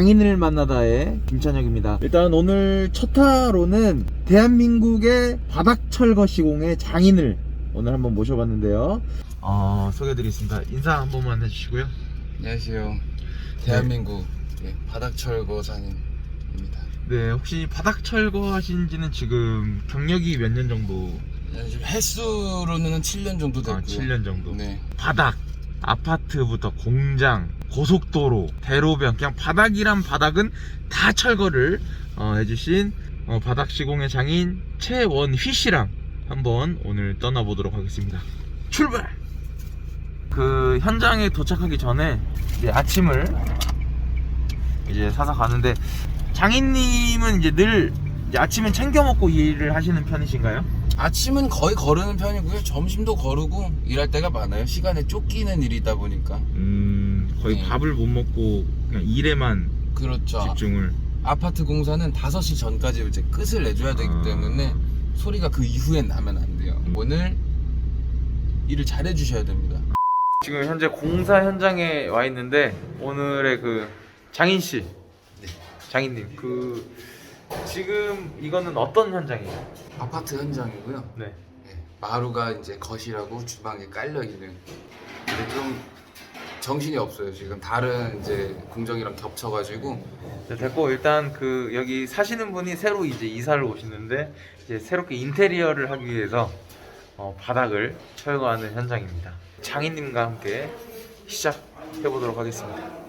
장인을 만나다의 김찬혁입니다. 일단 오늘 첫 타로는 대한민국의 바닥 철거 시공의 장인을 오늘 한번 모셔봤는데요. 어, 소개해드리겠습니다. 인사 한 번만 해주시고요. 안녕하세요. 대한민국 예, 바닥철거 장인입니다. 네, 혹시 바닥 철거 하신지는 지금 경력이 몇 년 정도? 지금 횟수로는 7년 정도 됐고요. 아, 7년 정도. 네. 바닥, 아파트부터 공장, 고속도로, 대로변, 그냥 바닥이란 바닥은 다 철거를 어, 해주신 어, 바닥 시공의 장인 최원휘 씨랑 한번 오늘 떠나보도록 하겠습니다. 출발! 그 현장에 도착하기 전에 이제 아침을 이제 사서 가는데 장인님은 이제 늘 이제 아침은 챙겨 먹고 일을 하시는 편이신가요? 아침은 거의 거르는 편이고요. 점심도 거르고 일할 때가 많아요. 시간에 쫓기는 일이다 보니까. 음, 거의 네. 밥을 못 먹고 그냥 일에만 그렇죠. 집중을. 아파트 공사는 5시 전까지 이제 끝을 내줘야 되기 아. 때문에 소리가 그 이후엔 나면 안 돼요. 오늘 일을 잘해 주셔야 됩니다. 지금 현재 공사 현장에 와 있는데 오늘의 그 장인 씨, 네. 장인님 그 지금 이거는 어떤 현장이에요? 아파트 현장이고요. 네. 네, 마루가 이제 거실하고 주방에 깔려 있는. 근데 좀 정신이 없어요. 지금 다른 이제 공정이랑 겹쳐가지고 네, 됐고 일단 그 여기 사시는 분이 새로 이제 이사를 오시는데 이제 새롭게 인테리어를 하기 위해서 어, 바닥을 철거하는 현장입니다. 장인님과 함께 시작해 보도록 하겠습니다.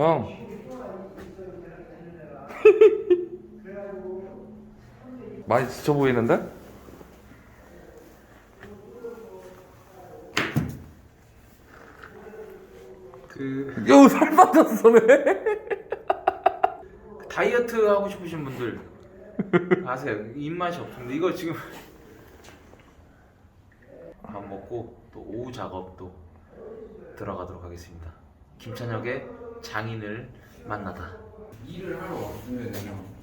형. 많이 지쳐 보이는데? 그 요, 살 빠졌어네. 다이어트 하고 싶으신 분들 아세요? 입맛이 없는데 이거 지금 밥 먹고 또 오후 작업도 들어가도록 하겠습니다. 김찬혁의 장인을 만나다. 일을 하러 왔으면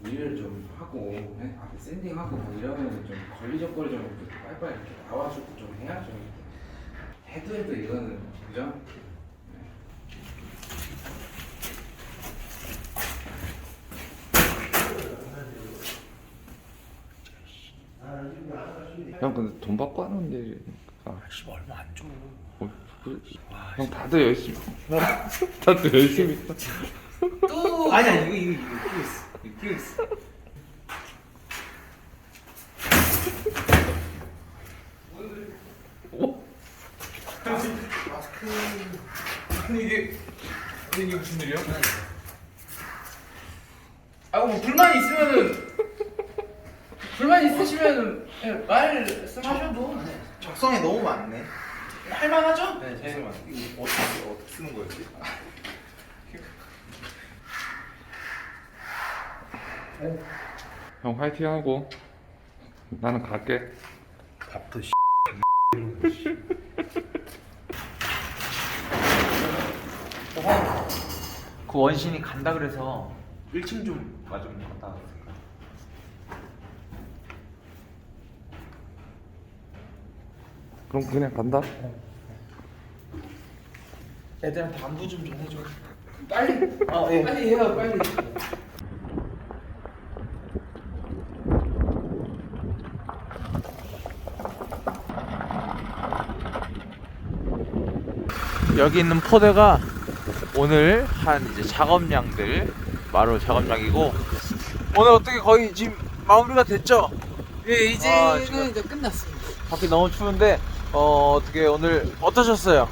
일을 좀 하고 네? 앞에 샌딩하고 뭐 이러면 좀 걸리적거리 좀 이렇게 빨리빨리 이렇게 나와주고 좀 해야죠. 해도 해도 이거는 그죠? 형, 근데 돈 받고 하는데. 아, 씨 얼마 안 줘. 어, 그- 형, 다들 열심히. 다들 열심히. 또 아니야 이거 이거 이거 끼고 있어. 이거 끼고 있어. 근데 이게 근데 이게 무슨 일이야? 아뭐 불만 있으면은 불만 있으시면은 그냥 말씀하셔도 적성에 너무 많네. 할만하죠? 네, 잠깐만. 이거 어떻게 어떻게 쓰는 거였지? 형, 화이팅 하고. 나는 갈게. 밥도 씨. 그 원신이 간다 그래서 1층 좀 와좀 갔다 왔을까? 그럼 그냥 간다. 애들한테 안부 좀 좀 해줘. 빨리 아 예. 빨리 해요 빨리 여기 있는 포대가 오늘 한 이제 작업량들 마루 작업량이고 오늘 어떻게 거의 지금 마무리가 됐죠? 예 아, 지금- 이제 끝났습니다. 밖이 너무 추운데 어, 어떻게 오늘 어떠셨어요?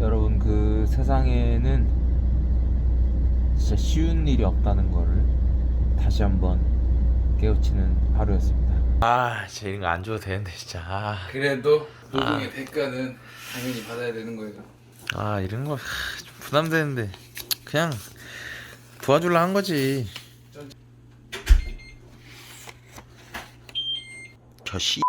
여러분 그 세상에는 진짜 쉬운 일이 없다는 거를 다시 한번 깨우치는 하루였습니다. 아, 진짜 이런 거 안 줘도 되는데 진짜. 아, 그래도 노동의 대가는 당연히 받아야 되는 거예요. 아 이런 거 하, 좀 부담되는데 그냥 도와줄라 한 거지. 저 씨.